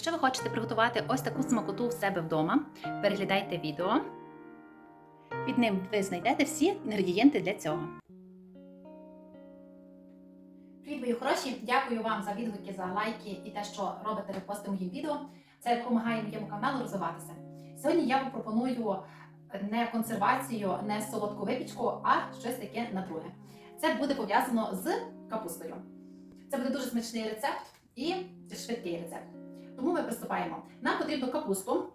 Якщо ви хочете приготувати ось таку смакоту в себе вдома, переглядайте відео. Під ним ви знайдете всі інгредієнти для цього. Привіт, мої хороші! Дякую вам за відгуки, за лайки і те, що робите репости моїм відео. Це допомагає моєму каналу розвиватися. Сьогодні я вам пропоную не консервацію, не солодку випічку, а щось таке на друге. Це буде пов'язано з капустою. Це буде дуже смачний рецепт і швидкий рецепт. Тому ми приступаємо. Нам потрібно капусту,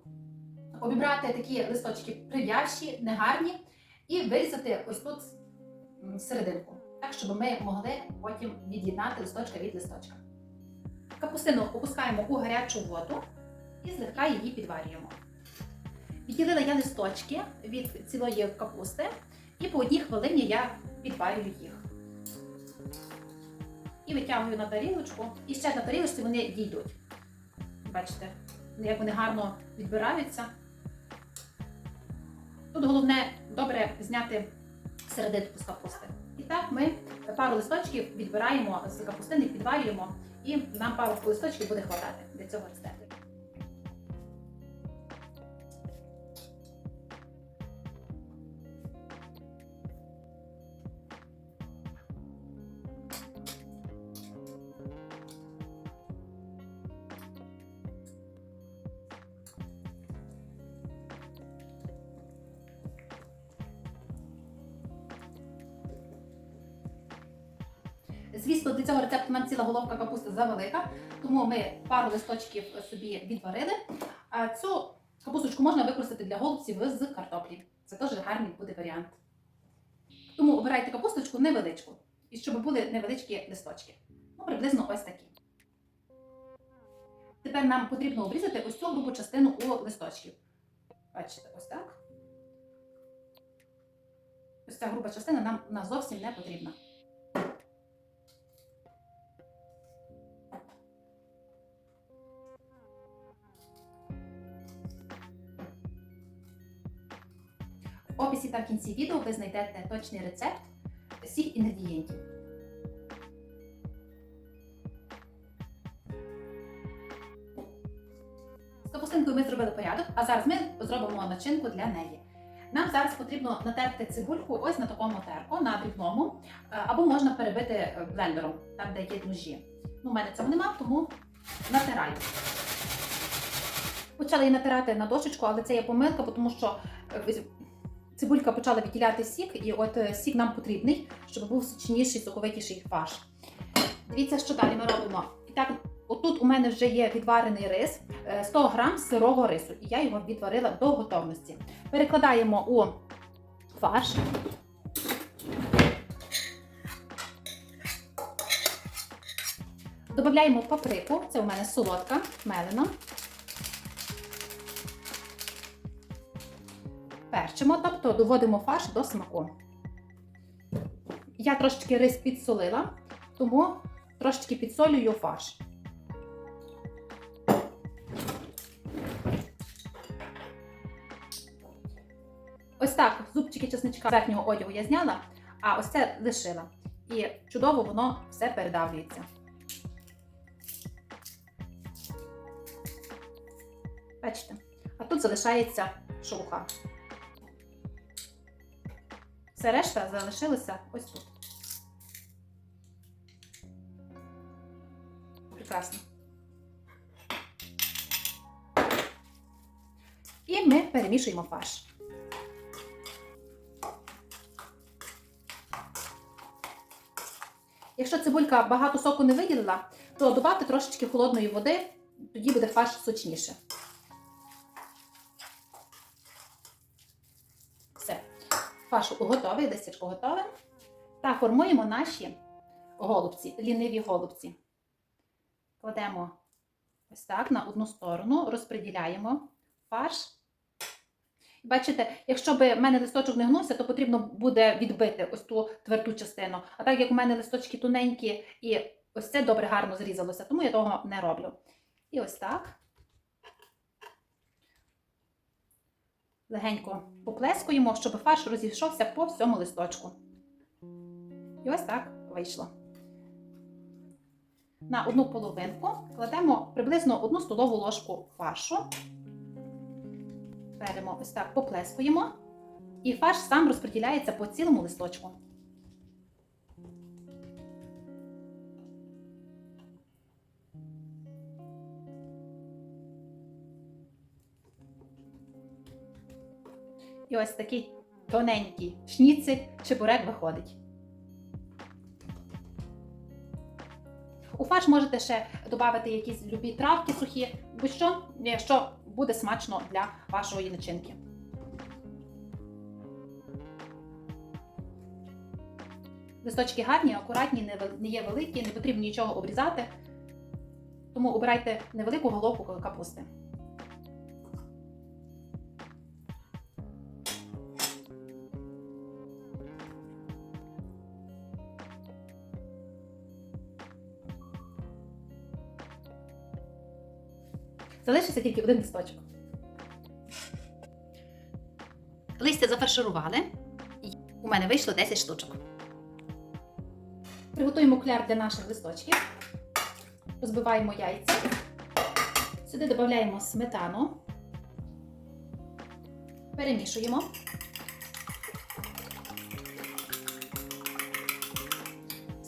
обібрати такі листочки прив'явші, негарні, і вирізати ось тут серединку, так, щоб ми могли потім від'єднати листочка від листочка. Капустину опускаємо у гарячу воду і злегка її підварюємо. Відділила я листочки від цілої капусти, і по одній хвилині я підварюю їх. І витягую на тарілочку. І ще на тарілочці вони дійдуть. Бачите, як вони гарно відбираються. Тут головне добре зняти серединку з капусти. І так ми пару листочків відбираємо з капустини, підварюємо, і нам пару листочків буде хватати для цього рецепту. Звісно, для цього рецепту нам ціла головка капусти завелика, тому ми пару листочків собі відварили. А цю капусточку можна використати для голубців з картоплі. Це теж гарний буде варіант. Тому обирайте капусточку невеличку, і щоб були невеличкі листочки. Ну, приблизно ось такі. Тепер нам потрібно обрізати ось цю грубу частину у листочків. Бачите, ось так. Ось ця груба частина нам, зовсім не потрібна. Описі та в кінці відео ви знайдете точний рецепт всіх інгредієнтів. З капустинкою ми зробили порядок, а зараз ми зробимо начинку для неї. Нам зараз потрібно натерти цибульку ось на такому терку, на дрібному, е, або можна перебити е, блендером, там де є ножі. Ну, у мене цього немає, тому натираю. Почала її натирати на дошечку, але це є помилка, тому що е, цибулька почала відділяти сік, і от е, сік нам потрібний, щоб був сочніший, соковитіший фарш. Дивіться, що далі ми робимо. І так, отут у мене вже є відварений рис, е, 100 грам сирого рису, і я його відварила до готовності. Перекладаємо у фарш. Додаємо паприку, це у мене солодка, мелена. Перчимо, тобто доводимо фарш до смаку. Я трошечки рис підсолила, тому трошечки підсолюю фарш. Ось так зубчики чесничка верхнього одягу я зняла, а ось це лишила. І чудово воно все передавлюється. Бачите? А тут залишається шелуха. Все решта залишилося ось тут. Прекрасно. І ми перемішуємо фарш. Якщо цибулька багато соку не виділила, то додати трошечки холодної води, тоді буде фарш сочніше. Фарш готовий, листячко готове. Та формуємо наші голубці, ліниві голубці. Кладемо ось так на одну сторону, розподіляємо фарш. Бачите, якщо б в мене листочок не гнувся, то потрібно буде відбити ось ту тверду частину. А так як у мене листочки тоненькі і ось це добре гарно зрізалося, тому я того не роблю. І ось так. Легенько поплескуємо, щоб фарш розійшовся по всьому листочку. І ось так вийшло. на одну половинку кладемо приблизно одну столову ложку фаршу. Беремо ось так, поплескуємо, і фарш сам розподіляється по цілому листочку. І ось такий тоненький шніцель чебурек виходить. У фарш можете ще додати якісь любі травки сухі, будь-що, якщо буде смачно для вашої начинки. Листочки гарні, акуратні, не є великі, не потрібно нічого обрізати. Тому обирайте невелику головку капусти. Залишився тільки один листочок. Листя зафарширували. І у мене вийшло 10 штучок. Приготуємо кляр для наших листочків. Розбиваємо яйця. Сюди додаємо сметану. Перемішуємо.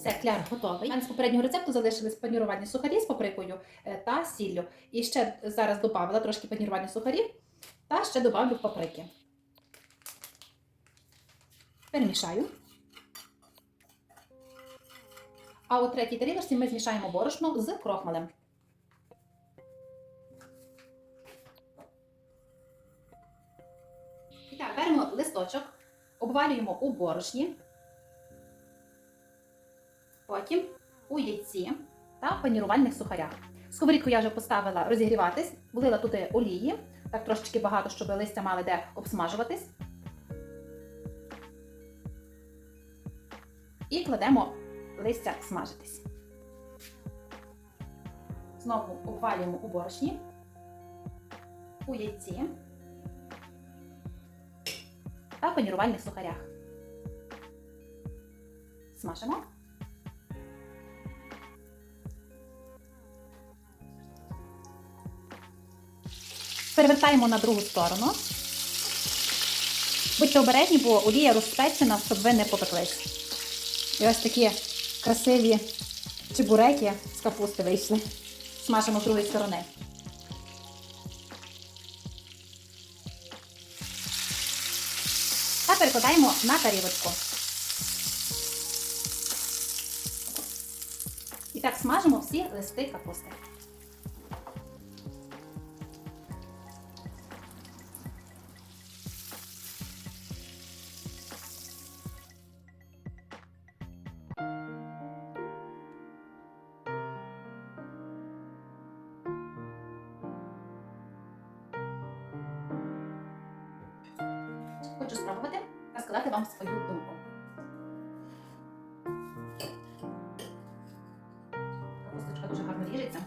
Все, кляр готовий. У мене з попереднього рецепту залишились панірувальні сухарі з паприкою е, та сіллю. І ще зараз додавала трошки панірувальних сухарів та ще додавлю паприки. Перемішаю. А у третій тарілочці ми змішаємо борошно з крохмалем. І так, беремо листочок, обвалюємо у борошні, потім у яйці та панірувальних сухарях. Сковорідку я вже поставила розігріватись, влила туди олії, так трошечки багато, щоб листя мали де обсмажуватись. І кладемо листя смажитись. Знову обвалюємо у борошні, у яйці та панірувальних сухарях. Смажимо. Перевертаємо на другу сторону. Будьте обережні, бо олія розпечена, щоб ви не попеклись. І ось такі красиві чебуреки з капусти вийшли. Смажимо з другої сторони. Та перекладаємо на тарілочку. І так смажимо всі листи капусти. Хочу спробувати та сказати вам свою думку. Капусточка дуже гарно ріжеться.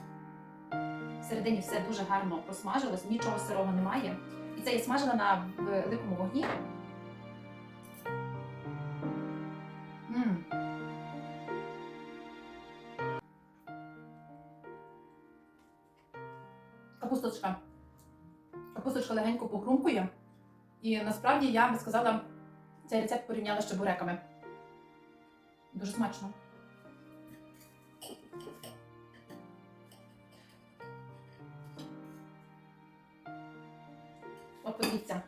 Всередині все дуже гарно просмажилось, нічого сирого немає. І це я смажила на великому вогні. Капусточка. Капусточка легенько похрумкує. І насправді я би сказала, цей рецепт порівняла з чебуреками. Дуже смачно. От подивіться.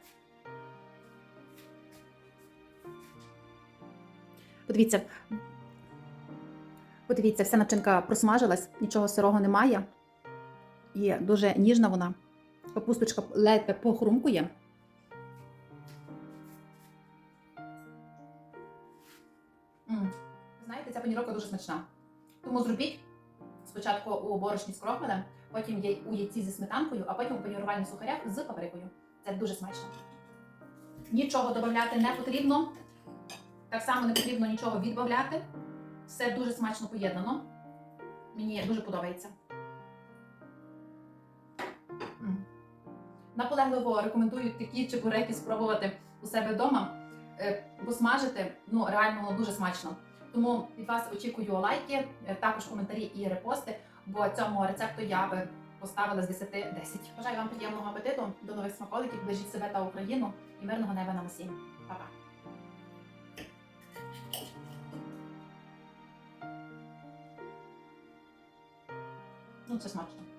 Подивіться. Подивіться, вся начинка просмажилась, нічого сирого немає. І дуже ніжна вона. Капусточка ледве похрумкує. Смачна. Тому зробіть спочатку у борошні з крохмалем, потім у яйці зі сметанкою, а потім у панірувальних сухарях з паприкою. Це дуже смачно. Нічого додати не потрібно. Так само не потрібно нічого відбавляти. Все дуже смачно поєднано. Мені дуже подобається. Наполегливо рекомендую такі чебуреки спробувати у себе вдома. Е, посмажити, ну реально воно дуже смачно. Тому від вас очікую лайки, е, також коментарі і репости, бо цьому рецепту я би поставила з 10 10. Бажаю вам приємного апетиту, до нових смаколиків, бережіть себе та Україну і мирного неба нам усім. Па-па. Ну, це смачно.